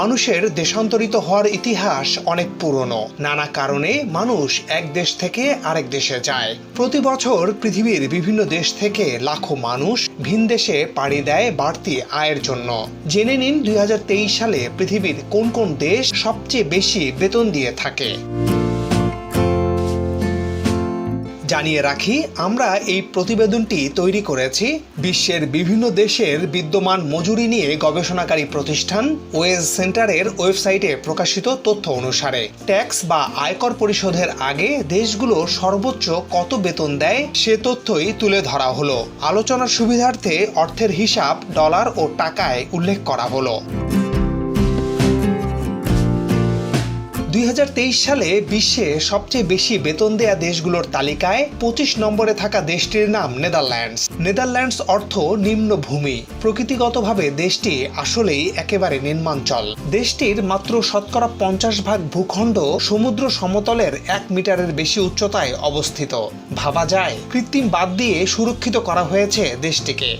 মানুষের দেশান্তরিত হওয়ার ইতিহাস অনেক পুরনো। নানা কারণে মানুষ এক দেশ থেকে আরেক দেশে যায়। প্রতি বছর পৃথিবীর বিভিন্ন দেশ থেকে লাখো মানুষ ভিন দেশে পাড়ি দেয় বাড়তি আয়ের জন্য। জেনে নিন দুই হাজার তেইশ সালে পৃথিবীর কোন কোন দেশ সবচেয়ে বেশি বেতন দিয়ে থাকে। জানিয়ে রাখি, আমরা এই প্রতিবেদনটি তৈরি করেছি বিশ্বের বিভিন্ন দেশের বিদ্যমান মজুরি নিয়ে গবেষণাকারী প্রতিষ্ঠান ওয়েজ সেন্টারের ওয়েবসাইটে প্রকাশিত তথ্য অনুসারে। ট্যাক্স বা আয়কর পরিশোধের আগে দেশগুলো সর্বোচ্চ কত বেতন দেয় সে তথ্যই তুলে ধরা হলো। আলোচনার সুবিধার্থে অর্থের হিসাব ডলার ও টাকায় উল্লেখ করা হলো। দুই হাজার তেইশ সালে বিশ্বে সবচেয়ে বেশি বেতন দেয়া দেশগুলোর তালিকায় পঁচিশ নম্বরে থাকা দেশটির নাম নেদারল্যান্ডস। নেদারল্যান্ডস অর্থ নিম্নভূমি প্রকৃতিগতভাবে দেশটি আসলেই একেবারে নিম্নাঞ্চল। দেশটির মাত্র শতকরা পঞ্চাশ ভাগ ভূখণ্ড সমুদ্র সমতলের এক মিটারের বেশি উচ্চতায় অবস্থিত। ভাবা যায়, কৃত্রিম বাদ দিয়ে সুরক্ষিত করা হয়েছে দেশটিকে।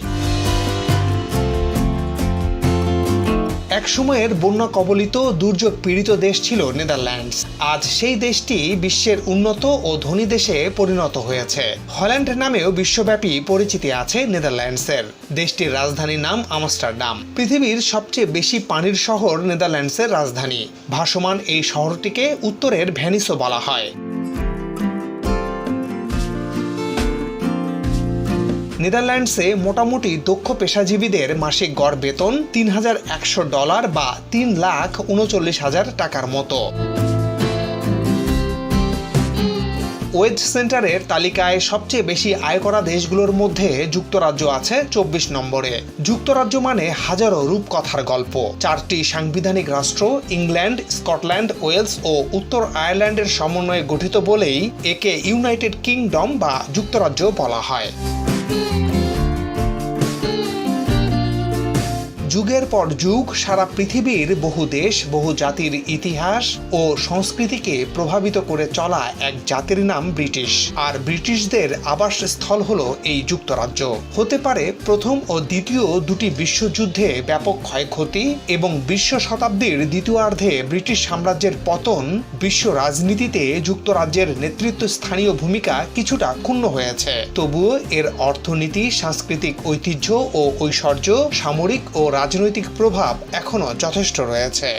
এক সময়ের বন্যা কবলিত দুর্যোগ পীড়িত দেশ ছিল নেদারল্যান্ডস। আজ সেই দেশটি বিশ্বের উন্নত ও ধনী দেশে পরিণত হয়েছে। হল্যান্ড নামেও বিশ্বব্যাপী পরিচিতি আছে নেদারল্যান্ডসের। দেশটির রাজধানীর নাম আমস্টারডাম। পৃথিবীর সবচেয়ে বেশি পানির শহর নেদারল্যান্ডসের রাজধানী। ভাসমান এই শহরটিকে উত্তরের ভ্যানিসও বলা হয়। নেদারল্যান্ডসে মোটামুটি দক্ষ পেশাজীবীদের মাসিক গড় বেতন তিন হাজার একশো ডলার বা তিন লাখ উনচল্লিশ হাজার টাকার মতো। ওয়েজ সেন্টারের তালিকায় সবচেয়ে বেশি আয় করা দেশগুলোর মধ্যে যুক্তরাজ্য আছে চব্বিশ নম্বরে। যুক্তরাজ্য মানে হাজারো রূপকথার গল্প। চারটি সাংবিধানিক রাষ্ট্র, ইংল্যান্ড, স্কটল্যান্ড, ওয়েলস ও উত্তর আয়ারল্যান্ডের সমন্বয়ে গঠিত বলেই একে ইউনাইটেড কিংডম বা যুক্তরাজ্য বলা হয়। Thank you. যুগের পর যুগ সারা পৃথিবীর বহু দেশ, বহু জাতির ইতিহাস ও সংস্কৃতিকে প্রভাবিত করে চলা এক জাতির নাম ব্রিটিশ। আর ব্রিটিশদের আবাসস্থল হলো এই যুক্তরাজ্য। হতে পারে প্রথম ও দ্বিতীয় দুটি বিশ্বযুদ্ধে ব্যাপক ক্ষয়ক্ষতি এবং বিশ্ব শতাব্দীর দ্বিতীয়ার্ধে ব্রিটিশ সাম্রাজ্যের পতন বিশ্ব রাজনীতিতে যুক্তরাজ্যের নেতৃত্ব স্থানীয় ভূমিকা কিছুটা ক্ষুণ্ণ হয়েছে। তবুও এর অর্থনীতি, সাংস্কৃতিক ঐতিহ্য ও ঐশ্বর্য, সামরিক ও রাজনৈতিক প্রভাব এখনও যথেষ্ট রয়েছে।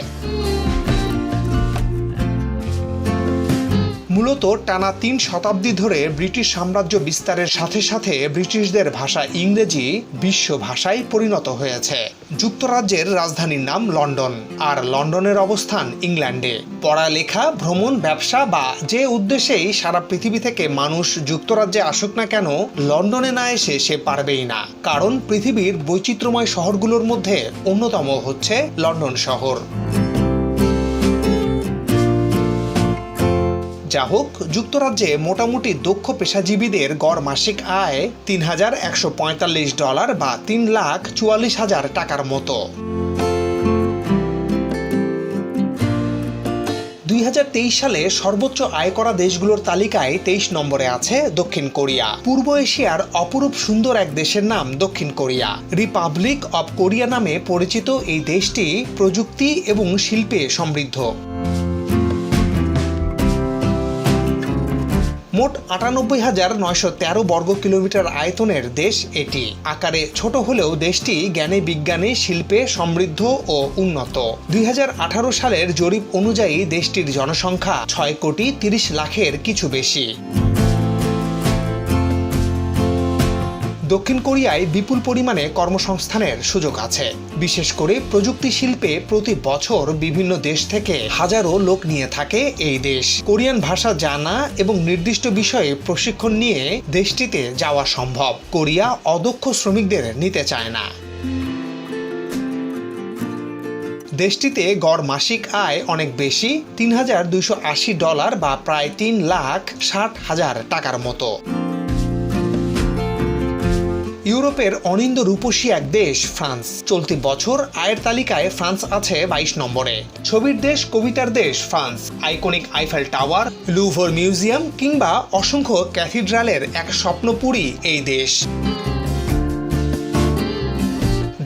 মূলত টানা তিন শতাব্দী ধরে ব্রিটিশ সাম্রাজ্য বিস্তারের সাথে সাথে ব্রিটিশদের ভাষা ইংরেজি বিশ্ব ভাষায় পরিণত হয়েছে। যুক্তরাজ্যের রাজধানীর নাম লন্ডন আর লন্ডনের অবস্থান ইংল্যান্ডে। পড়ালেখা, ভ্রমণ, ব্যবসা বা যে উদ্দেশ্যেই সারা পৃথিবী থেকে মানুষ যুক্তরাজ্যে আসুক না কেন, লন্ডনে না এসে সে পারবেই না। কারণ পৃথিবীর বৈচিত্র্যময় শহরগুলোর মধ্যে অন্যতম হচ্ছে লন্ডন শহর। যা হোক, যুক্তরাজ্যে মোটামুটি দক্ষ পেশাজীবীদের গড় মাসিক আয় তিন হাজার একশো পঁয়তাল্লিশ ডলার বা তিন লাখ চুয়াল্লিশ হাজার টাকার মতো। দুই হাজার তেইশ সালে সর্বোচ্চ আয় করা দেশগুলোর তালিকায় তেইশ নম্বরে আছে দক্ষিণ কোরিয়া। পূর্ব এশিয়ার অপরূপ সুন্দর এক দেশের নাম দক্ষিণ কোরিয়া। রিপাবলিক অব কোরিয়া নামে পরিচিত এই দেশটি প্রযুক্তি এবং শিল্পে সমৃদ্ধ। মোট আটানব্বই হাজার নয়শো তেরো বর্গ কিলোমিটার আয়তনের দেশ এটি। আকারে ছোট হলেও দেশটি জ্ঞানে বিজ্ঞানে, শিল্পে সমৃদ্ধ ও উন্নত। দুই হাজার আঠারো সালের জরিপ অনুযায়ী দেশটির জনসংখ্যা ছয় কোটি তিরিশ লাখের কিছু বেশি। দক্ষিণ কোরিয়ায় বিপুল পরিমাণে কর্মসংস্থানের সুযোগ আছে। বিশেষ করে প্রযুক্তি শিল্পে প্রতি বছর বিভিন্ন দেশ থেকে হাজারো লোক নিয়ে থাকে এই দেশ। কোরিয়ান ভাষা জানা এবং নির্দিষ্ট বিষয়ে প্রশিক্ষণ নিয়ে দেশটিতে যাওয়া সম্ভব। কোরিয়া অদক্ষ শ্রমিকদের নিতে চায় না। দেশটিতে গড় মাসিক আয় অনেক বেশি, তিন হাজার আশি ডলার বা প্রায় তিন লাখ ষাট হাজার টাকার মতো। ইউরোপের অনিন্দ রূপসী এক দেশ, ফ্রান্স। চলতি বছর আয়ের তালিকায় ফ্রান্স আছে বাইশ নম্বরে। ছবির দেশ, কবিতার দেশ, France. Iconic Eiffel tower, Louvre museum কিংবা অসংখ্য ক্যাথিড্রালের এক স্বপ্নপুরী এই দেশ।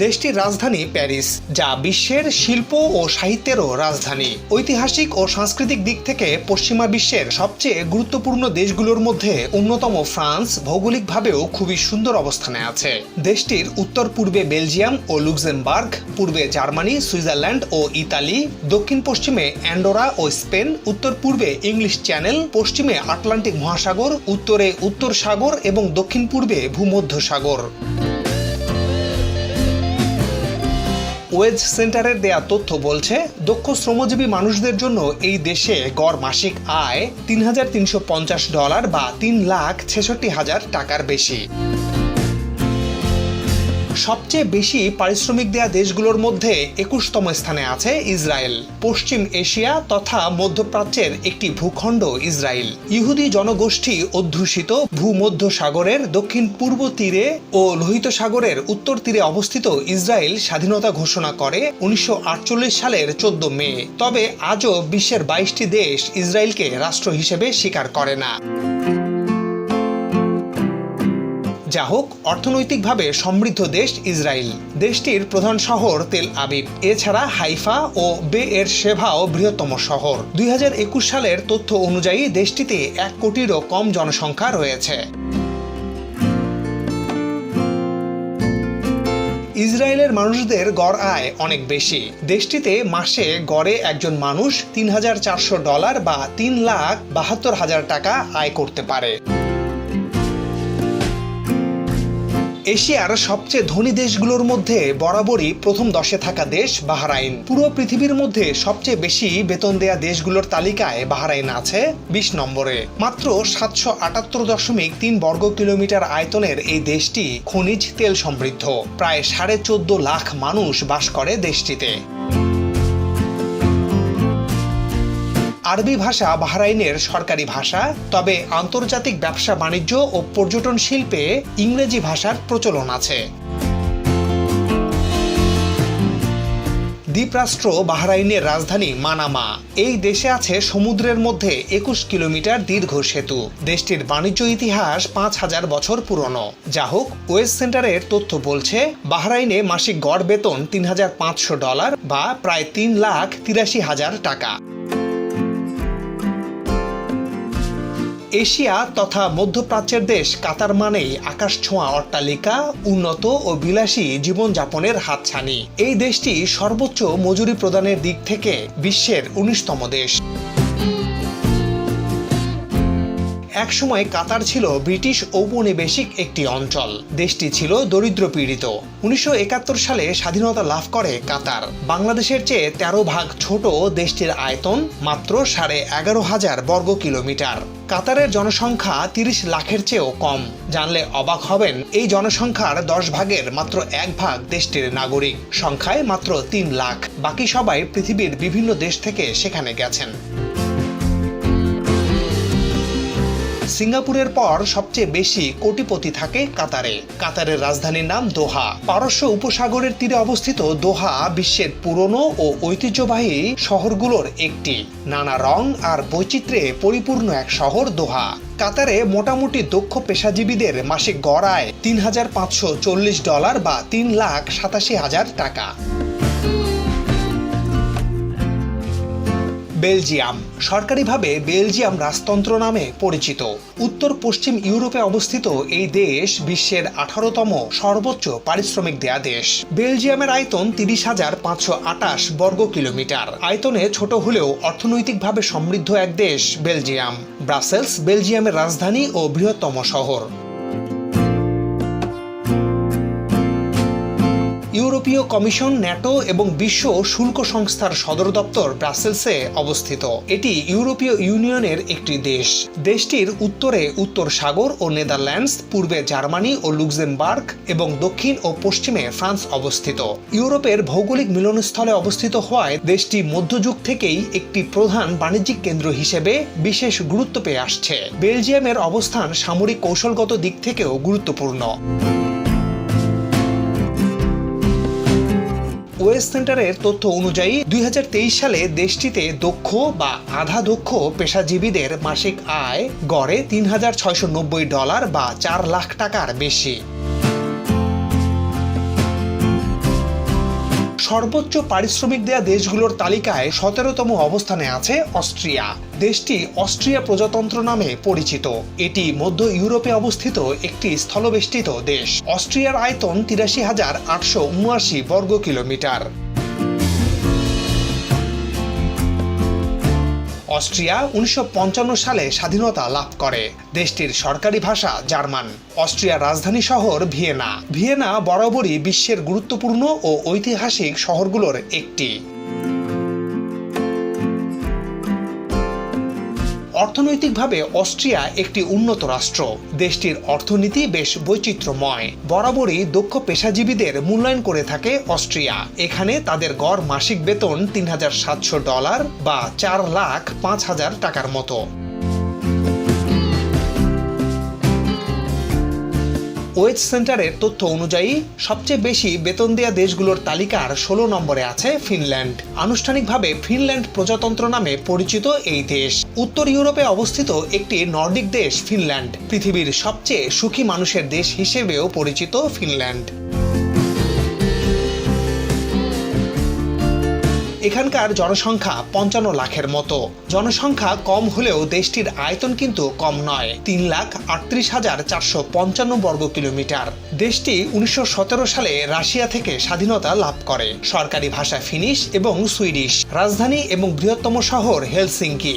দেশটির রাজধানী প্যারিস, যা বিশ্বের শিল্প ও সাহিত্যেরও রাজধানী। ঐতিহাসিক ও সাংস্কৃতিক দিক থেকে পশ্চিমা বিশ্বের সবচেয়ে গুরুত্বপূর্ণ দেশগুলোর মধ্যে অন্যতম ফ্রান্স ভৌগোলিকভাবেও খুবই সুন্দর অবস্থানে আছে। দেশটির উত্তর পূর্বে বেলজিয়াম ও লুক্সেমবার্গ, পূর্বে জার্মানি, সুইজারল্যান্ড ও ইতালি, দক্ষিণ পশ্চিমে অ্যান্ডোরা ও স্পেন, উত্তর পূর্বে ইংলিশ চ্যানেল, পশ্চিমে আটলান্টিক মহাসাগর, উত্তরে উত্তর সাগর এবং দক্ষিণ পূর্বে ভূমধ্য সাগর ওয়েজ সেন্টারের দেয়া তথ্য বলছে, দক্ষ শ্রমজীবী মানুষদের জন্য এই দেশে গড় মাসিক আয় তিন হাজার তিনশো পঞ্চাশ ডলার বা তিন লাখ ছেষট্টি হাজার টাকার বেশি। সবচেয়ে বেশি পারিশ্রমিক দেয়া দেশগুলোর মধ্যে একুশতম স্থানে আছে ইসরায়েল। পশ্চিম এশিয়া তথা মধ্যপ্রাচ্যের একটি ভূখণ্ড ইসরায়েল। ইহুদি জনগোষ্ঠী অধ্যুষিত ভূমধ্য সাগরের দক্ষিণ পূর্ব তীরে ও লোহিত সাগরের উত্তর তীরে অবস্থিত ইসরায়েল স্বাধীনতা ঘোষণা করে উনিশশো আটচল্লিশ সালের চোদ্দ মে। তবে আজও বিশ্বের বাইশটি দেশ ইসরায়েলকে রাষ্ট্র হিসেবে স্বীকার করে না। যা হোক, অর্থনৈতিকভাবে সমৃদ্ধ দেশ ইসরায়েল। দেশটির প্রধান শহর তেল আবিব। এছাড়া হাইফা ও বে এর সেভাও বৃহত্তম শহর। দুই হাজার একুশ সালের তথ্য অনুযায়ী দেশটিতে এক কোটিরও কম জনসংখ্যা রয়েছে। ইসরায়েলের মানুষদের গড় আয় অনেক বেশি। দেশটিতে মাসে গড়ে একজন মানুষ তিন হাজার চারশো ডলার বা তিন লাখ বাহাত্তর হাজার টাকা আয় করতে পারে। এশিয়ার সবচেয়ে ধনী দেশগুলোর মধ্যে বরাবরই প্রথম দশে থাকা দেশ বাহরাইন। পুরো পৃথিবীর মধ্যে সবচেয়ে বেশি বেতন দেয়া দেশগুলোর তালিকায় বাহরাইন আছে বিশ নম্বরে। মাত্র সাতশো আটাত্তর দশমিক তিন বর্গ কিলোমিটার আয়তনের এই দেশটি খনিজ তেল সমৃদ্ধ। প্রায় সাড়ে চোদ্দ লাখ মানুষ বাস করে দেশটিতে। আরবি ভাষা বাহরাইনের সরকারি ভাষা, তবে আন্তর্জাতিক ব্যবসা বাণিজ্য ও পর্যটন শিল্পে ইংরেজি ভাষার প্রচলন আছে। দ্বীপরাষ্ট্র বাহরাইনের রাজধানী মানামা। এই দেশে আছে সমুদ্রের মধ্যে একুশ কিলোমিটার দীর্ঘ সেতু। দেশটির বাণিজ্য ইতিহাস পাঁচ হাজার বছর পুরনো। যা হোক, ওয়েস্ট সেন্টারের তথ্য বলছে, বাহরাইনে মাসিক গড় বেতন তিন হাজার পাঁচশো ডলার বা প্রায় তিন লাখ তিরাশি হাজার টাকা। এশিয়া তথা মধ্যপ্রাচ্যের দেশ কাতার মানেই আকাশ ছোঁয়া অট্টালিকা, উন্নত ও বিলাসী জীবনযাপনের হাতছানি। এই দেশটি সর্বোচ্চ মজুরি প্রদানের দিক থেকে বিশ্বের উনিশতম দেশ। একসময় কাতার ছিল ব্রিটিশ ঔপনিবেশিক একটি অঞ্চল। দেশটি ছিল দরিদ্র পীড়িত। উনিশশো সালে স্বাধীনতা লাভ করে কাতার। বাংলাদেশের চেয়ে তেরো ভাগ ছোট দেশটির আয়তন মাত্র সাড়ে এগারো হাজার বর্গ কিলোমিটার। কাতারের জনসংখ্যা তিরিশ লাখের চেয়েও কম। জানলে অবাক হবেন, এই জনসংখ্যার দশ ভাগের মাত্র এক ভাগ দেশটির নাগরিক। সংখ্যায় মাত্র তিন লাখ। বাকি সবাই পৃথিবীর বিভিন্ন দেশ থেকে সেখানে গেছেন। সিঙ্গাপুরের পর সবচেয়ে বেশি কোটিপতি থাকে কাতারে। কাতারের রাজধানীর নাম দোহা। পারস্য উপসাগরের তীরে অবস্থিত দোহা বিশ্বের পুরনো ও ঐতিহ্যবাহী শহরগুলোর একটি। নানা রং আর বৈচিত্র্যে পরিপূর্ণ এক শহর দোহা। কাতারে মোটামুটি দক্ষ পেশাজীবীদের মাসিক গড় আয় তিন হাজার পাঁচশো চল্লিশ ডলার বা তিন লাখ সাতাশি হাজার টাকা। বেলজিয়াম। সরকারিভাবে বেলজিয়াম রাজতন্ত্র নামে পরিচিত। উত্তর পশ্চিম ইউরোপে অবস্থিত এই দেশ বিশ্বের আঠারোতম সর্বোচ্চ পারিশ্রমিক দেয়া দেশ। বেলজিয়ামের আয়তন তিরিশ হাজার পাঁচশো আটাশ বর্গ কিলোমিটার। আয়তনে ছোট হলেও অর্থনৈতিকভাবে সমৃদ্ধ এক দেশ, বেলজিয়াম। ব্রাসেলস, বেলজিয়ামের রাজধানী ও বৃহত্তম শহর। ইউরোপীয় কমিশন, ন্যাটো এবং বিশ্ব শুল্ক সংস্থার সদর দপ্তর ব্রাসেলসে অবস্থিত। এটি ইউরোপীয় ইউনিয়নের একটি দেশ। দেশটির উত্তরে উত্তর সাগর ও নেদারল্যান্ডস, পূর্বে জার্মানি ও লুক্সেমবার্গ এবং দক্ষিণ ও পশ্চিমে ফ্রান্স অবস্থিত। ইউরোপের ভৌগোলিক মিলনস্থলে অবস্থিত হওয়ায় দেশটি মধ্যযুগ থেকেই একটি প্রধান বাণিজ্যিক কেন্দ্র হিসেবে বিশেষ গুরুত্ব পেয়ে আসছে। বেলজিয়ামের অবস্থান সামরিক কৌশলগত দিক থেকেও গুরুত্বপূর্ণ। ওয়েস্ট সেন্টারের তথ্য অনুযায়ী দুই হাজার তেইশ সালে দেশটিতে দক্ষ বা আধা দক্ষ পেশাজীবীদের মাসিক আয় গড়ে তিন হাজার ছয়শো নব্বই ডলার বা চার লাখ টাকার বেশি। সর্বোচ্চ পারিশ্রমিক দেয়া দেশগুলোর তালিকায় সতেরোতম অবস্থানে আছে অস্ট্রিয়া। দেশটি অস্ট্রিয়া প্রজাতন্ত্র নামে পরিচিত। এটি মধ্য ইউরোপে অবস্থিত একটি স্থলবেষ্টিত দেশ। অস্ট্রিয়ার আয়তন তিরাশি হাজার আটশো উনআশি বর্গ কিলোমিটার অস্ট্রিয়া উনিশশো পঞ্চান্ন সালে স্বাধীনতা লাভ করে। দেশটির সরকারি ভাষা জার্মান। অস্ট্রিয়ার রাজধানী শহর ভিয়েনা। ভিয়েনা বরাবরই বিশ্বের গুরুত্বপূর্ণ ও ঐতিহাসিক শহরগুলোর একটি। অর্থনৈতিকভাবে অস্ট্রিয়া একটি উন্নত রাষ্ট্র। দেশটির অর্থনীতি বেশ বৈচিত্র্যময়। বরাবরই দক্ষ পেশাজীবীদের মূল্যায়ন করে থাকে অস্ট্রিয়া। এখানে তাদের গড় মাসিক বেতন তিন হাজার সাতশো ডলার বা চার লাখ পাঁচ হাজার টাকার মতো। ওয়েজ সেন্টারের তথ্য অনুযায়ী, সবচেয়ে বেশি বেতন দেয়া দেশগুলোর তালিকার ষোলো নম্বরে আছে ফিনল্যান্ড। আনুষ্ঠানিকভাবে ফিনল্যান্ড প্রজাতন্ত্র নামে পরিচিত এই দেশ। উত্তর ইউরোপে অবস্থিত একটি নর্ডিক দেশ ফিনল্যান্ড। পৃথিবীর সবচেয়ে সুখী মানুষের দেশ হিসেবেও পরিচিত ফিনল্যান্ড। এখানকার জনসংখ্যা পঞ্চান্ন লাখের মতো। জনসংখ্যা কম হলেও দেশটির আয়তন কিন্তু কম নয়। তিন লাখ আটত্রিশ হাজার চারশো পঞ্চান্ন বর্গ কিলোমিটার। দেশটি উনিশশো সতেরো সালে রাশিয়া থেকে স্বাধীনতা লাভ করে। সরকারি ভাষা ফিনিশ এবং সুইডিশ। রাজধানী এবং বৃহত্তম শহর হেলসিঙ্কি।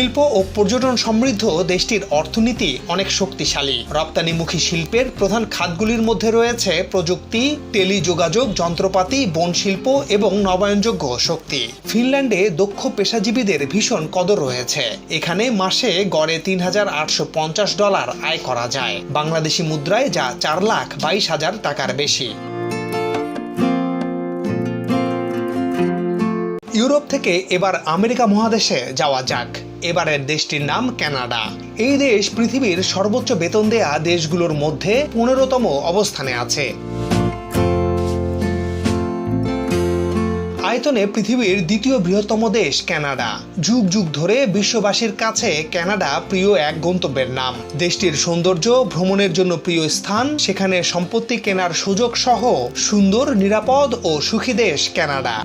শিল্প ও পর্যটন সমৃদ্ধ দেশটির অর্থনীতি অনেক শক্তিশালী। রপ্তানিমুখী শিল্পের প্রধান খাতগুলির মধ্যে রয়েছে প্রযুক্তি, টেলিযোগাযোগ, যন্ত্রপাতি, বন শিল্প এবং নবায়নযোগ্য শক্তি। ফিনল্যান্ডে দক্ষ পেশাজীবীদের ভীষণ কদর রয়েছে। এখানে মাসে গড়ে তিন হাজার আটশো পঞ্চাশ ডলার আয় করা যায়। বাংলাদেশি মুদ্রায় যা চার লাখ বাইশ হাজার টাকার বেশি। ইউরোপ থেকে এবার আমেরিকা মহাদেশে যাওয়া যাক। এবারের দেশটির নাম কানাডা। এই দেশ পৃথিবীর সর্বোচ্চ বেতন দেয়া দেশগুলোর মধ্যে পনেরোতম অবস্থানে আছে। আয়তনে পৃথিবীর দ্বিতীয় বৃহত্তম দেশ কানাডা। যুগ যুগ ধরে বিশ্ববাসীর কাছে কানাডা প্রিয় এক গন্তব্যের নাম। দেশটির সৌন্দর্য, ভ্রমণের জন্য প্রিয় স্থান, সেখানে সম্পত্তি কেনার সুযোগ সহ সুন্দর, নিরাপদ ও সুখী দেশ কানাডা।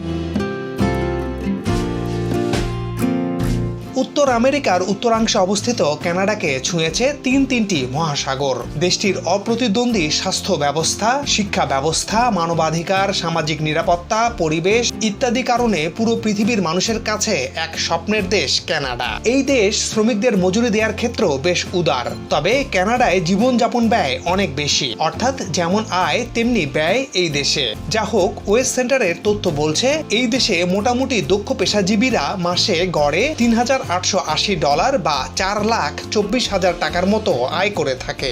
উত্তর আমেরিকার উত্তরাংশে অবস্থিত কানাডাকে ছুঁয়েছে তিন তিনটি মহাসাগর। দেশটির অপ্রতিদ্বন্দ্বী স্বাস্থ্য ব্যবস্থা, শিক্ষা ব্যবস্থা, মানবাধিকার, সামাজিক নিরাপত্তা, পরিবেশ ইত্যাদি কারণে পুরো পৃথিবীর মানুষের কাছে এক স্বপ্নের দেশ কানাডা। এই দেশ শ্রমিকদের মজুরি দেওয়ার ক্ষেত্রেও বেশ উদার। তবে কানাডায় জীবনযাপন ব্যয় অনেক বেশি। অর্থাৎ যেমন আয়, তেমনি ব্যয় এই দেশে। যা হোক, ওয়েস্ট সেন্টারের তথ্য বলছে, এই দেশে মোটামুটি দক্ষ পেশাজীবীরা মাসে গড়ে তিন হাজার আটশো আশি ডলার বা চার লাখ চব্বিশ হাজার টাকার মতো আয় করে থাকে।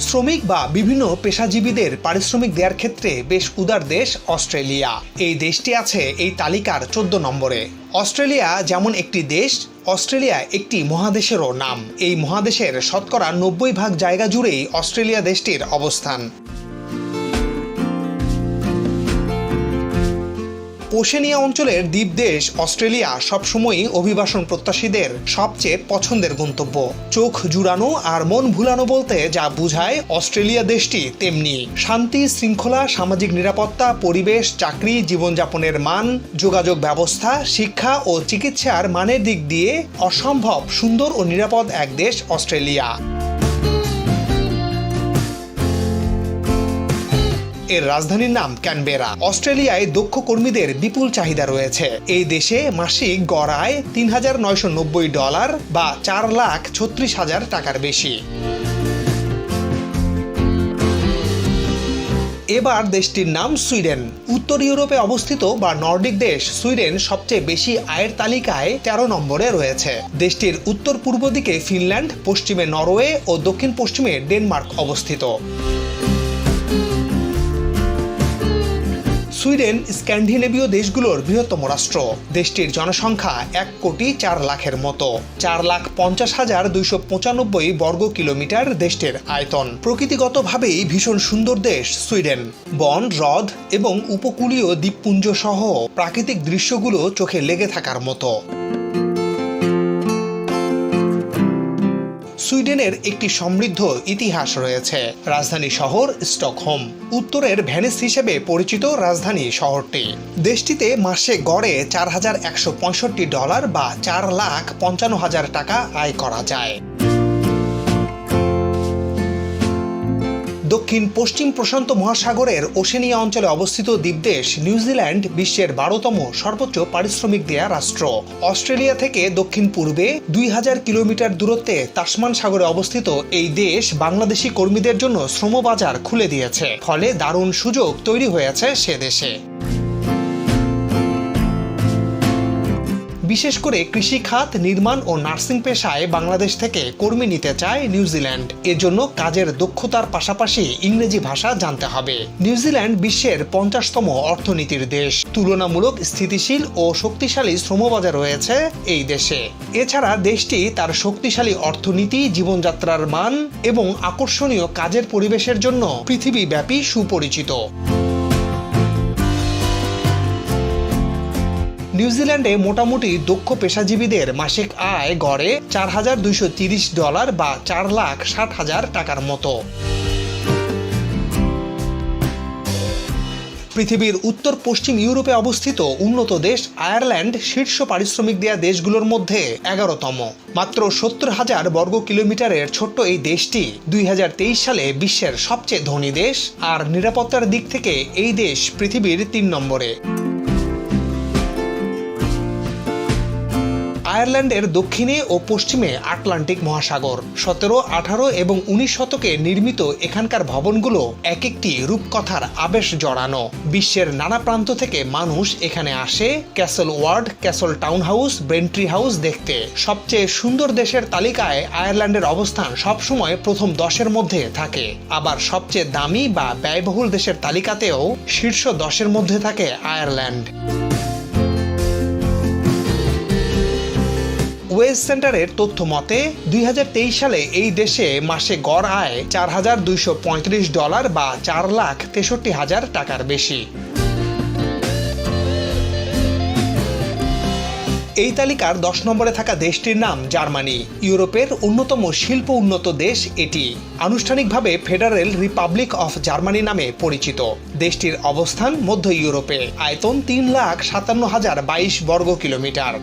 শ্রমিক বা বিভিন্ন পেশাজীবীদের পারিশ্রমিক দেওয়ার ক্ষেত্রে বেশ উদার দেশ অস্ট্রেলিয়া। এই দেশটি আছে এই তালিকার চোদ্দ নম্বরে। অস্ট্রেলিয়া যেমন একটি দেশ, অস্ট্রেলিয়া একটি মহাদেশেরও নাম। এই মহাদেশের শতকরা নব্বই ভাগ জায়গা জুড়েই অস্ট্রেলিয়া দেশটির অবস্থান। ওশেনিয়া অঞ্চলের দ্বীপ দেশ অস্ট্রেলিয়া সবসময়ই অভিবাসন প্রত্যাশীদের সবচেয়ে পছন্দের গন্তব্য। চোখ জুড়ানো আর মন ভুলানো বলতে যা বুঝায় অস্ট্রেলিয়া দেশটি তেমনি। শান্তি, শৃঙ্খলা, সামাজিক নিরাপত্তা, পরিবেশ, চাকরি, জীবনযাপনের মান, যোগাযোগ ব্যবস্থা, শিক্ষা ও চিকিৎসার মানের দিক দিয়ে অসম্ভব সুন্দর ও নিরাপদ এক দেশ অস্ট্রেলিয়া। এর রাজধানীর নাম ক্যানবেরা। অস্ট্রেলিয়ায় দক্ষ কর্মীদের বিপুল চাহিদা রয়েছে। এই দেশে মাসিক গড়ায় তিন হাজার নয়শো নব্বই ডলার বা চার লাখ ছত্রিশ হাজার টাকার বেশি। এবার দেশটির নাম সুইডেন। উত্তর ইউরোপে অবস্থিত বা নর্ডিক দেশ সুইডেন সবচেয়ে বেশি আয়ের তালিকায় তেরো নম্বরে রয়েছে। দেশটির উত্তর পূর্ব দিকে ফিনল্যান্ড, পশ্চিমে নরওয়ে ও দক্ষিণ পশ্চিমে ডেনমার্ক অবস্থিত। সুইডেন স্ক্যান্ডিনেভীয় দেশগুলোর বৃহত্তম রাষ্ট্র। দেশটির জনসংখ্যা এক কোটি চার লাখের মতো। চার লাখ পঞ্চাশ হাজার দুইশো পঁচানব্বই বর্গ কিলোমিটার দেশটির আয়তন। প্রকৃতিগতভাবেই ভীষণ সুন্দর দেশ সুইডেন। বন, হ্রদ এবং উপকূলীয় দ্বীপপুঞ্জ সহ প্রাকৃতিক দৃশ্যগুলো চোখে লেগে থাকার মতো। সুইডেনের একটি সমৃদ্ধ ইতিহাস রয়েছে। রাজধানী শহর স্টকহোম, উত্তরের ভ্যানিস হিসেবে পরিচিত রাজধানী শহরটি। দেশটিতে মাসে গড়ে চার হাজার একশো পঁয়ষট্টি ডলার বা চার লাখ পঞ্চান্ন হাজার টাকা আয় করা যায়। দক্ষিণ পশ্চিম প্রশান্ত মহাসাগরের ওশেনিয়া অঞ্চলে অবস্থিত দ্বীপদেশ নিউজিল্যান্ড বিশ্বের বারোতম সর্বোচ্চ পারিশ্রমিক দেয়া রাষ্ট্র। অস্ট্রেলিয়া থেকে দক্ষিণ পূর্বে দুই হাজার কিলোমিটার দূরত্বে তাসমান সাগরে অবস্থিত এই দেশ বাংলাদেশি কর্মীদের জন্য শ্রমবাজার খুলে দিয়েছে। ফলে দারুণ সুযোগ তৈরি হয়েছে সে দেশে। বিশেষ করে কৃষি খাত, নির্মাণ ও নার্সিং পেশায় বাংলাদেশ থেকে কর্মী নিতে চায় নিউজিল্যান্ড। এজন্য কাজের দক্ষতার পাশাপাশি ইংরেজি ভাষা জানতে হবে। নিউজিল্যান্ড বিশ্বের পঞ্চাশতম অর্থনীতির দেশ। তুলনামূলক স্থিতিশীল ও শক্তিশালী শ্রমবাজার রয়েছে এই দেশে। এছাড়া দেশটি তার শক্তিশালী অর্থনীতি, জীবনযাত্রার মান এবং আকর্ষণীয় কাজের পরিবেশের জন্য পৃথিবীব্যাপী সুপরিচিত। নিউজিল্যান্ডে মোটামুটি দক্ষ পেশাজীবীদের মাসিক আয় গড়ে চার হাজার দুইশো তিরিশ ডলার বা চার লাখ ষাট হাজার টাকার মতো। পৃথিবীর উত্তর পশ্চিম ইউরোপে অবস্থিত উন্নত দেশ আয়ারল্যান্ড শীর্ষ পারিশ্রমিক দেয়া দেশগুলোর মধ্যে এগারোতম। মাত্র সত্তর হাজার বর্গ কিলোমিটারের ছোট্ট এই দেশটি দুই হাজার তেইশ সালে বিশ্বের সবচেয়ে ধনী দেশ, আর নিরাপত্তার দিক থেকে এই দেশ পৃথিবীর তিন নম্বরে। আয়ারল্যান্ডের দক্ষিণে ও পশ্চিমে আটলান্টিক মহাসাগর। সতেরো, আঠারো এবং উনিশ শতকে নির্মিত এখানকার ভবনগুলো এক একটি রূপকথার আবেশ জড়ানো। বিশ্বের নানা প্রান্ত থেকে মানুষ এখানে আসে। Castle Ward, Castletown House Braintree House দেখতে। সবচেয়ে সুন্দর দেশের তালিকায় আয়ারল্যান্ডের অবস্থান সবসময় প্রথম দশের মধ্যে থাকে। আবার সবচেয়ে দামি বা ব্যয়বহুল দেশের তালিকাতেও শীর্ষ দশের মধ্যে থাকে আয়ারল্যান্ড। ওয়েজ সেন্টারের তথ্য মতে, দুই হাজার তেইশ সালে এই দেশে মাসে গড় আয় চার হাজার দুইশো পঁয়ত্রিশ ডলার বা চার লাখ তেষট্টি হাজার টাকার বেশি। এই তালিকার দশ নম্বরে থাকা দেশটির নাম জার্মানি। ইউরোপের অন্যতম শিল্প উন্নত দেশ এটি। আনুষ্ঠানিকভাবে ফেডারেল রিপাবলিক অফ জার্মানি নামে পরিচিত। দেশটির অবস্থান মধ্য ইউরোপে, আয়তন তিন লাখ সাতান্ন হাজার বাইশ বর্গ কিলোমিটার।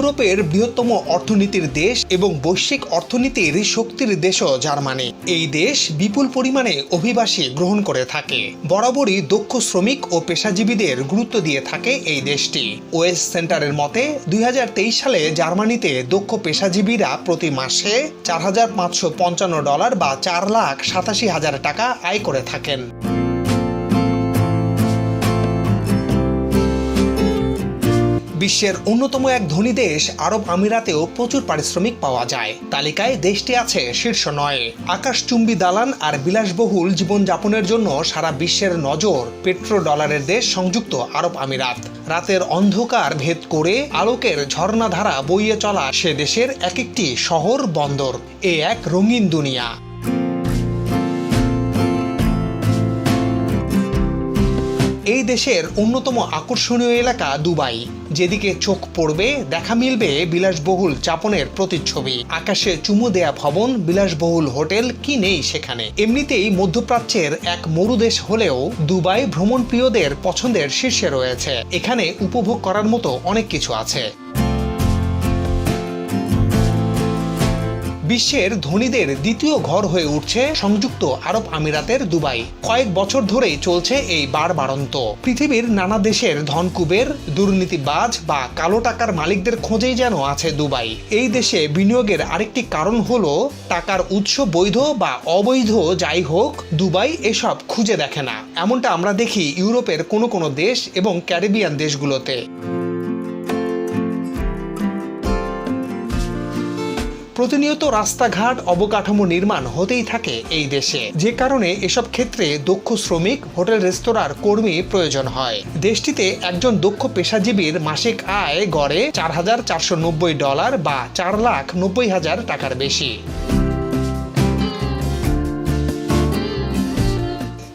ইউরোপের বৃহত্তম অর্থনীতির দেশ এবং বৈশ্বিক অর্থনীতির শক্তির দেশও জার্মানি। এই দেশ বিপুল পরিমাণে অভিবাসী গ্রহণ করে থাকে। বরাবরই দক্ষ শ্রমিক ও পেশাজীবীদের গুরুত্ব দিয়ে থাকে এই দেশটি। ওয়েস্ট সেন্টারের মতে, দুই হাজার তেইশ সালে জার্মানিতে দক্ষ পেশাজীবীরা প্রতি মাসে চার হাজার পাঁচশো পঞ্চান্ন ডলার বা চার লাখ সাতাশি হাজার টাকা আয় করে থাকেন। বিশ্বের অন্যতম এক ধনী দেশ আরব আমিরাতেও প্রচুর পারিশ্রমিক পাওয়া যায়। তালিকায় দেশটি আছে শীর্ষ নয়। আকাশচুম্বী দালান আর বিলাসবহুল জীবনযাপনের জন্য সারা বিশ্বের নজর পেট্রো ডলারের দেশ সংযুক্ত আরব আমিরাত। রাতের অন্ধকার ভেদ করে আলোকের ঝর্ণাধারা বইয়ে চলা সে দেশের এক একটি শহর বন্দর। এ এক রঙিন দুনিয়া। এই দেশের অন্যতম আকর্ষণীয় এলাকা দুবাই। যেদিকে চোখ পড়বে, দেখা মিলবে বিলাসবহুল চাপনের প্রতিচ্ছবি। আকাশে চুমু দেয়া ভবন, বিলাসবহুল হোটেল, কি নেই সেখানে? এমনিতেই মধ্যপ্রাচ্যের এক মরুদেশ হলেও দুবাই ভ্রমণপ্রিয়দের পছন্দের শীর্ষে রয়েছে। এখানে উপভোগ করার মতো অনেক কিছু আছে। বিশ্বের ধনীদের দ্বিতীয় ঘর হয়ে উঠছে সংযুক্ত আরব আমিরাতের দুবাই। কয়েক বছর ধরেই চলছে এই বার বাড়বাড়ন্ত পৃথিবীর নানা দেশের ধনকুবের দুর্নীতিবাজ বা কালো টাকার মালিকদের খোঁজেই যেন আছে দুবাই। এই দেশে বিনিয়োগের আরেকটি কারণ হল টাকার উৎস বৈধ বা অবৈধ, যাই হোক, দুবাই এসব খুঁজে দেখে না। এমনটা আমরা দেখি ইউরোপের কোনো কোনো দেশ এবং ক্যারিবিয়ান দেশগুলোতে। প্রতিনিয়ত রাস্তাঘাট অবকাঠামো নির্মাণ হতেই থাকে এই দেশে। যে কারণে এসব ক্ষেত্রে দক্ষ শ্রমিক, হোটেল, রেস্তোরাঁর কর্মী প্রয়োজন হয়। দেশটিতে একজন দক্ষ পেশাজীবীর মাসিক আয় গড়ে চার হাজার চারশো নব্বই ডলার বা চার লাখ নব্বই হাজার টাকার বেশি।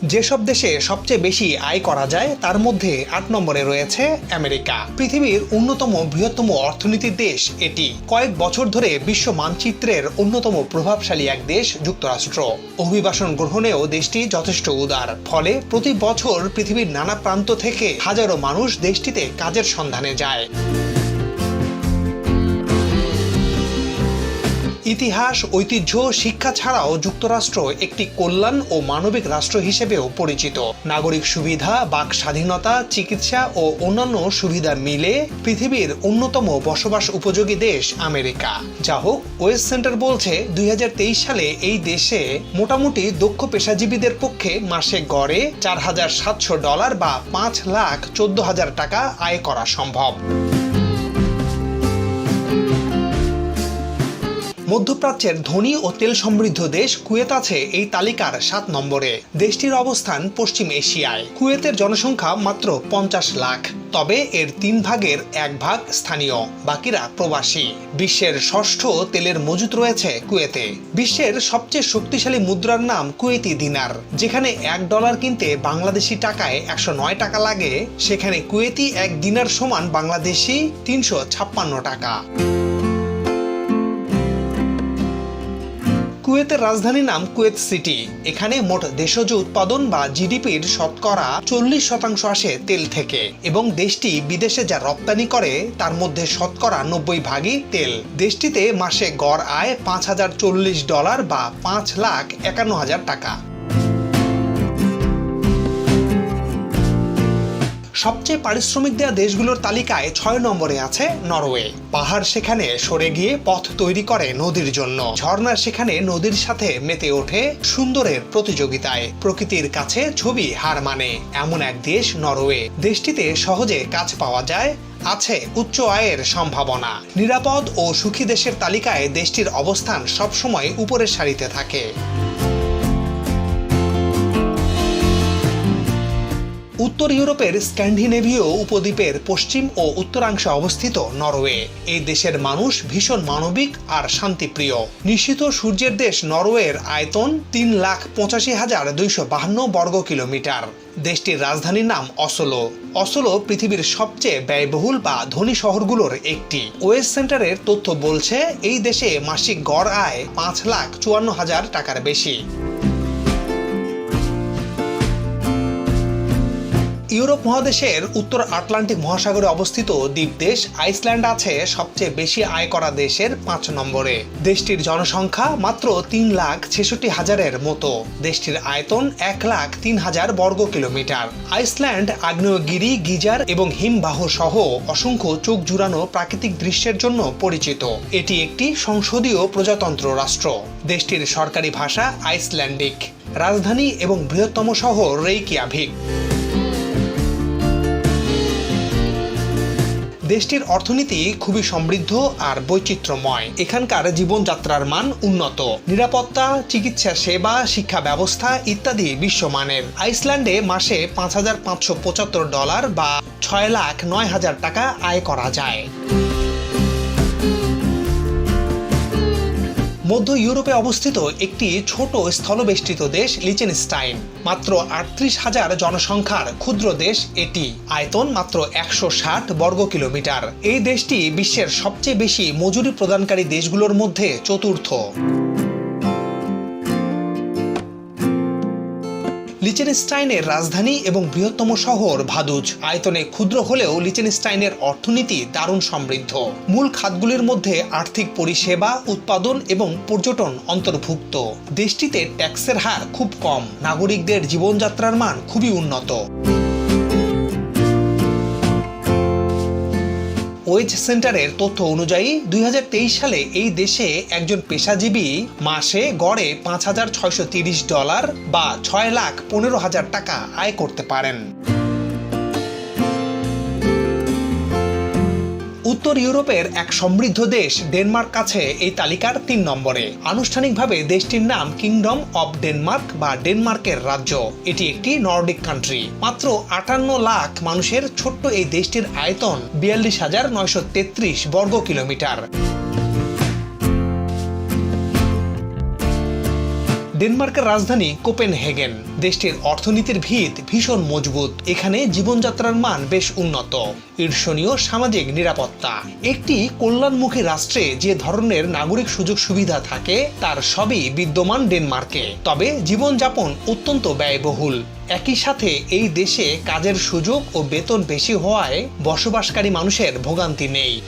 যেসব দেশে সবচেয়ে বেশি আয় করা যায়, তার মধ্যে আট নম্বরে রয়েছে আমেরিকা। পৃথিবীর অন্যতম বৃহত্তম অর্থনীতির দেশ এটি। কয়েক বছর ধরে বিশ্ব মানচিত্রের অন্যতম প্রভাবশালী এক দেশ যুক্তরাষ্ট্র। অভিবাসন গ্রহণেও দেশটি যথেষ্ট উদার। ফলে প্রতি বছর পৃথিবীর নানা প্রান্ত থেকে হাজারো মানুষ দেশটিতে কাজের সন্ধানে যায়। ইতিহাস, ঐতিহ্য, শিক্ষা ছাড়াও যুক্তরাষ্ট্র একটি কল্যাণ ও মানবিক রাষ্ট্র হিসেবেও পরিচিত। নাগরিক সুবিধা, বাক স্বাধীনতা, চিকিৎসা ও অন্যান্য সুবিধা মিলে পৃথিবীর অন্যতম বসবাস উপযোগী দেশ আমেরিকা। যা হোক ওয়েস্ট সেন্টার বলছে, দুই হাজার তেইশ সালে এই দেশে মোটামুটি দক্ষ পেশাজীবীদের পক্ষে মাসে গড়ে চার হাজার সাতশো ডলার বা পাঁচ লাখ চোদ্দ হাজার টাকা আয় করা সম্ভব। মধ্যপ্রাচ্যের ধনী ও তেল সমৃদ্ধ দেশ কুয়েত আছে এই তালিকার সাত নম্বরে। দেশটির অবস্থান পশ্চিম এশিয়ায়। কুয়েতের জনসংখ্যা মাত্র পঞ্চাশ লাখ। তবে এর তিন ভাগের এক ভাগ স্থানীয়, বাকিরা প্রবাসী। বিশ্বের ষষ্ঠ তেলের মজুত রয়েছে কুয়েতে। বিশ্বের সবচেয়ে শক্তিশালী মুদ্রার নাম কুয়েতি দিনার। যেখানে এক ডলার কিনতে বাংলাদেশি টাকায় একশো নয় টাকা লাগে, সেখানে কুয়েতি এক দিনার সমান বাংলাদেশি তিনশো ছাপ্পান্ন টাকা। কুয়েতের রাজধানীর নাম কুয়েত সিটি। এখানে মোট দেশজ উৎপাদন বা জিডিপির শতকরা চল্লিশ শতাংশ আসে তেল থেকে। এবং দেশটি বিদেশে যা রপ্তানি করে, তার মধ্যে শতকরা নব্বই ভাগই তেল। দেশটিতে মাসে গড় আয় পাঁচ হাজার চল্লিশ ডলার বা পাঁচ লাখ একান্ন হাজার টাকা। সবচেয়ে পারিশ্রমিক দেয়া দেশগুলোর তালিকায় ছয় নম্বরে আছে নরওয়ে। পাহাড় সেখানে সরে গিয়ে পথ তৈরি করে নদীর জন্য। ঝর্ণা সেখানে নদীর সাথে মেতে ওঠে সুন্দরের প্রতিযোগিতায়। প্রকৃতির কাছে ছবি হার মানে এমন এক দেশ নরওয়ে। দেশটিতে সহজে কাজ পাওয়া যায়, আছে উচ্চ আয়ের সম্ভাবনা। নিরাপদ ও সুখী দেশের তালিকায় দেশটির অবস্থান সবসময় উপরের সারিতে থাকে। উত্তর ইউরোপের স্ক্যান্ডিনেভীয় উপদ্বীপের পশ্চিম ও উত্তরাংশে অবস্থিত নরওয়ে। এই দেশের মানুষ ভীষণ মানবিক আর শান্তিপ্রিয়। নিশ্চিত সূর্যের দেশ নরওয়ের আয়তন তিন লাখ পঁচাশি হাজার দুইশো বাহান্ন বর্গ কিলোমিটার। দেশটির রাজধানীর নাম অসলো। অসলো পৃথিবীর সবচেয়ে ব্যয়বহুল বা ধনী শহরগুলোর একটি। ওয়েস্ট সেন্টারের তথ্য বলছে, এই দেশে মাসিক গড় আয় পাঁচ লাখ চুয়ান্ন হাজার টাকার বেশি। ইউরোপ মহাদেশের উত্তর আটলান্টিক মহাসাগরে অবস্থিত দ্বীপ দেশ আইসল্যান্ড আছে সবচেয়ে বেশি আয় করা দেশের পাঁচ নম্বরে। দেশটির জনসংখ্যা মাত্র তিন লাখ ছেষট্টি হাজারের মতো। দেশটির আয়তন এক লাখ তিন হাজার বর্গ কিলোমিটার। আইসল্যান্ড, আগ্নেয়গিরি, গিজার এবং হিমবাহ সহ অসংখ্য চোখ জুড়ানো প্রাকৃতিক দৃশ্যের জন্য পরিচিত। এটি একটি সংসদীয় প্রজাতন্ত্র রাষ্ট্র। দেশটির সরকারি ভাষা আইসল্যান্ডিক। রাজধানী এবং বৃহত্তম শহর রেইকিয়াভিক। দেশটির অর্থনীতি খুবই সমৃদ্ধ আর বৈচিত্র্যময়। এখানকার জীবনযাত্রার মান উন্নত। নিরাপত্তা, চিকিৎসা সেবা, শিক্ষা ব্যবস্থা ইত্যাদি বিশ্বমানের। আইসল্যান্ডে মাসে পাঁচ হাজার পাঁচশো পঁচাত্তর ডলার বা ছয় লাখ নয় হাজার টাকা আয় করা যায়। মধ্য ইউরোপে অবস্থিত একটি ছোট স্থলবেষ্টিত দেশ লিচেনস্টাইন। মাত্র আটত্রিশ হাজার জনসংখ্যার ক্ষুদ্র দেশ এটি। আয়তন মাত্র একশো ষাট বর্গ কিলোমিটার। এই দেশটি বিশ্বের সবচেয়ে বেশি মজুরি প্রদানকারী দেশগুলোর মধ্যে চতুর্থ। লিচেনস্টাইনের রাজধানী এবং বৃহত্তম শহর ভাদুজ। আয়তনে ক্ষুদ্র হলেও লিচেনস্টাইনের অর্থনীতি দারুণ সমৃদ্ধ। মূল খাতগুলির মধ্যে আর্থিক পরিষেবা, উৎপাদন এবং পর্যটন অন্তর্ভুক্ত। দেশটিতে ট্যাক্সের হার খুব কম। নাগরিকদের জীবনযাত্রার মান খুবই উন্নত। ওয়েজ সেন্টারের তথ্য অনুযায়ী দুই হাজার তেইশ সালে এই দেশে একজন পেশাজীবী মাসে গড়ে পাঁচ হাজার ছয়শো ডলার বা ছয় লাখ পনেরো হাজার টাকা আয় করতে পারেন। উত্তর ইউরোপের এক সমৃদ্ধ দেশ, ডেনমার্ক আছে এই তালিকার তিন নম্বরে। আনুষ্ঠানিকভাবে দেশটির নাম কিংডম অব ডেনমার্ক বা ডেনমার্কের রাজ্য। এটি একটি নর্ডিক কান্ট্রি মাত্র আটান্ন লাখ মানুষের ছোট্ট এই দেশটির আয়তন বিয়াল্লিশ হাজার নয়শো তেত্রিশ বর্গ কিলোমিটার ডেনমার্কের রাজধানী কোপেনহেগেন। দেশটির অর্থনীতির ভিত ভীষণ মজবুত। এখানে জীবনযাত্রার মান বেশ উন্নত। ঈর্ষণীয় সামাজিক নিরাপত্তা। একটি কল্যাণমুখী রাষ্ট্রে যে ধরনের নাগরিক সুযোগ সুবিধা থাকে, তার সবই বিদ্যমান ডেনমার্কে। তবে জীবনযাপন অত্যন্ত ব্যয়বহুল। একই সাথে এই দেশে কাজের সুযোগ ও বেতন বেশি হওয়ায় বসবাসকারী মানুষের ভোগান্তি নেই।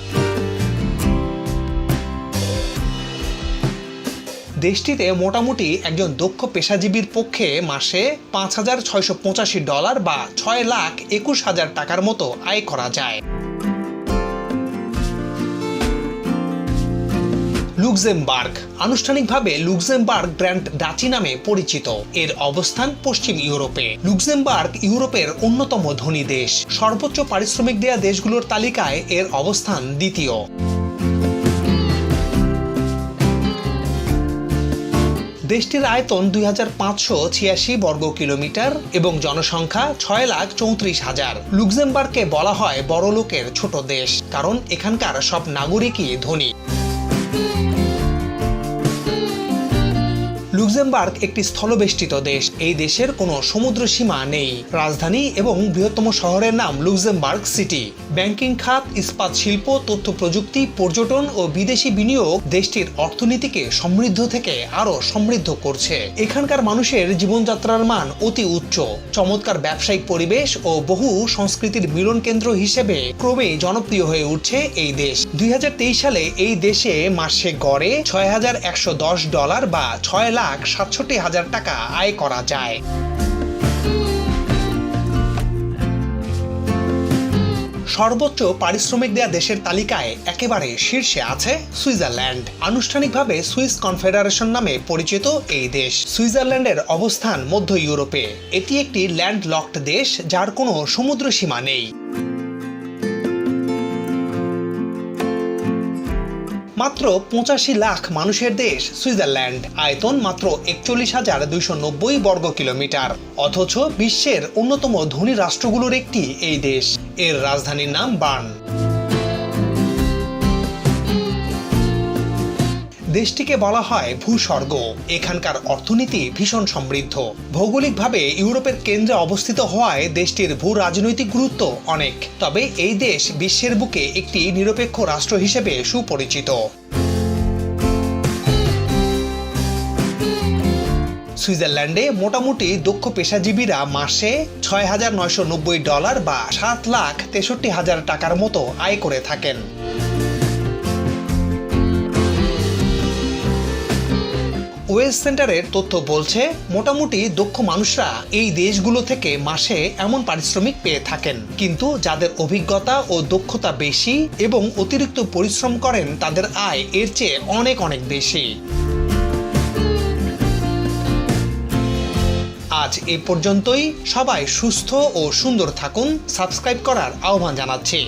দেশটিতে মোটামুটি একজন দক্ষ পেশাজীবীর পক্ষে মাসে পাঁচ হাজার ছয়শো পঁচাশি ডলার বা ছয় লাখ একুশ হাজার টাকার মতো আয় করা যায়। লুক্সেমবার্গ। আনুষ্ঠানিকভাবে লুক্সেমবার্গ গ্র্যান্ড ডাচি নামে পরিচিত। এর অবস্থান পশ্চিম ইউরোপে। লুক্সেমবার্গ ইউরোপের অন্যতম ধনী দেশ। সর্বোচ্চ পারিশ্রমিক দেয়া দেশগুলোর তালিকায় এর অবস্থান দ্বিতীয়। দেশটির আয়তন দুই হাজার পাঁচশো ছিয়াশি বর্গ কিলোমিটার এবং জনসংখ্যা ছয় লাখ চৌত্রিশ হাজার। লুক্সেমবার্গকে বলা হয় বড় লোকের ছোট দেশ, কারণ এখানকার সব নাগরিকই ধনী। লুক্সেমবার্গ একটি স্থলবেষ্টিত দেশ, এই দেশের কোনো সমুদ্র সীমা নেই। রাজধানী এবং বৃহত্তম শহরের নাম লুক্সেমবার্গ সিটি। ব্যাংকিং খাত, ইস্পাত শিল্প, তথ্য প্রযুক্তি, পর্যটন ও বিদেশি বিনিয়োগ দেশটির অর্থনীতিকে সমৃদ্ধ থেকে আরও সমৃদ্ধ করছে। এখানকার মানুষের জীবনযাত্রার মান অতি উচ্চ। চমৎকার ব্যবসায়িক পরিবেশ ও বহু সংস্কৃতির মিলন কেন্দ্র হিসেবে ক্রমেই জনপ্রিয় হয়ে উঠছে এই দেশ। দুই হাজার তেইশ সালে এই দেশে মাসে গড়ে ছয় হাজার একশো দশ ডলার বা ছয় লাখ সাতষট্টি হাজার টাকা আয় করা যায়। সর্বোচ্চ পারিশ্রমিক দেয়া দেশের তালিকায় একেবারে শীর্ষে আছে সুইজারল্যান্ড। আনুষ্ঠানিকভাবে সুইস কনফেডারেশন নামে পরিচিত এই দেশ। সুইজারল্যান্ডের অবস্থান মধ্য ইউরোপে। এটি একটি ল্যান্ড লকড দেশ যার কোনো সমুদ্র সীমা নেই। মাত্র পঁচাশি লাখ মানুষের দেশ সুইজারল্যান্ড। আয়তন মাত্র একচল্লিশ হাজার দুইশো নব্বই বর্গ কিলোমিটার। অথচ বিশ্বের অন্যতম ধনী রাষ্ট্রগুলোর একটি এই দেশ। এর রাজধানীর নাম বার্ন। দেশটিকে বলা হয় ভূস্বর্গ। এখানকার অর্থনীতি ভীষণ সমৃদ্ধ। ভৌগোলিকভাবে ইউরোপের কেন্দ্রে অবস্থিত হওয়ায় দেশটির ভূ রাজনৈতিক গুরুত্ব অনেক। তবে এই দেশ বিশ্বের বুকে একটি নিরপেক্ষ রাষ্ট্র হিসেবে সুপরিচিত। সুইজারল্যান্ডে মোটামুটি দক্ষ পেশাজীবীরা মাসে ছয় হাজার নয়শো নব্বই ডলার বা সাত লাখ তেষট্টি হাজার টাকার মতো আয় করে থাকেন। ওয়েস্ট সেন্টারের তথ্য বলছে, মোটামুটি দক্ষ মানুষরা এই দেশগুলো থেকে মাসে এমন পারিশ্রমিক পেয়ে থাকেন। কিন্তু যাদের অভিজ্ঞতা ও দক্ষতা বেশি এবং অতিরিক্ত পরিশ্রম করেন, তাদের আয় এর চেয়ে অনেক অনেক বেশি। আজ এ পর্যন্তই। সবাই সুস্থ ও সুন্দর থাকুন। সাবস্ক্রাইব করার আহ্বান জানাচ্ছি।